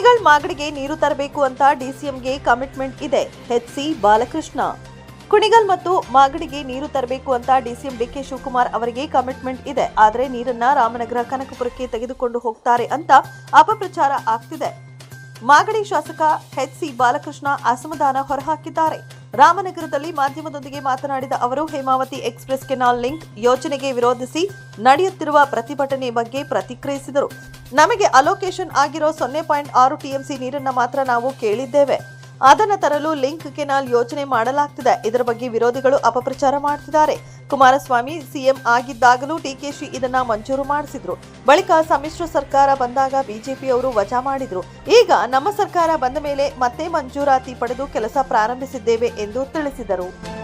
ಕುಣಿಗಲ್ ಮಾಗಡಿಗೆ ನೀರು ತರಬೇಕು ಅಂತ ಡಿಸಿಎಂಗೆ ಕಮಿಟ್ಮೆಂಟ್ ಇದೆ. ಎಚ್ಸಿ ಬಾಲಕೃಷ್ಣ. ಕುಣಿಗಲ್ ಮತ್ತು ಮಾಗಡಿಗೆ ನೀರು ತರಬೇಕು ಅಂತ ಡಿಸಿಎಂ ಡಿಕೆ ಶಿವಕುಮಾರ್ ಅವರಿಗೆ ಕಮಿಟ್ಮೆಂಟ್ ಇದೆ. ಆದರೆ ನೀರನ್ನ ರಾಮನಗರ ಕನಕಪುರಕ್ಕೆ ತೆಗೆದುಕೊಂಡು ಹೋಗ್ತಾರೆ ಅಂತ ಅಪಪ್ರಚಾರ ಆಗ್ತಿದೆ. ಮಾಗಡಿ ಶಾಸಕ ಎಚ್ಸಿ ಬಾಲಕೃಷ್ಣ ಅಸಮಾಧಾನ ಹೊರಹಾಕಿದ್ದಾರೆ. ರಾಮನಗರದಲ್ಲಿ ಮಾಧ್ಯಮದೊಂದಿಗೆ ಮಾತನಾಡಿದ ಅವರು, ಹೇಮಾವತಿ ಎಕ್ಸ್ಪ್ರೆಸ್ ಕೆನಾಲ್ ಲಿಂಕ್ ಯೋಜನೆಗೆ ವಿರೋಧಿಸಿ ನಡೆಯುತ್ತಿರುವ ಪ್ರತಿಭಟನೆ ಬಗ್ಗೆ ಪ್ರತಿಕ್ರಿಯಿಸಿದರು. ನಮಗೆ ಅಲೋಕೇಶನ್ ಆಗಿರೋ ಸೊನ್ನೆ ಪಾಯಿಂಟ್ ಆರು ಟಿಎಂಸಿ ನೀರನ್ನು ಮಾತ್ರ ನಾವು ಕೇಳಿದ್ದೇವೆ. ಅದನ್ನು ತರಲು ಲಿಂಕ್ ಕೆನಾಲ್ ಯೋಜನೆ ಮಾಡಲಾಗ್ತಿದೆ. ಇದರ ಬಗ್ಗೆ ವಿರೋಧಿಗಳು ಅಪಪ್ರಚಾರ ಮಾಡ್ತಿದ್ದಾರೆ. ಕುಮಾರಸ್ವಾಮಿ ಸಿಎಂ ಆಗಿದ್ದಾಗಲೂ ಡಿಕೆಶಿ ಇದನ್ನ ಮಂಜೂರು ಮಾಡಿಸಿದ್ರು. ಬಳಿಕ ಸಮ್ಮಿಶ್ರ ಸರ್ಕಾರ ಬಂದಾಗ ಬಿಜೆಪಿಯವರು ವಜಾ ಮಾಡಿದ್ರು. ಈಗ ನಮ್ಮ ಸರ್ಕಾರ ಬಂದ ಮೇಲೆ ಮತ್ತೆ ಮಂಜೂರಾತಿ ಪಡೆದು ಕೆಲಸ ಪ್ರಾರಂಭಿಸಿದ್ದೇವೆ ಎಂದು ತಿಳಿಸಿದರು.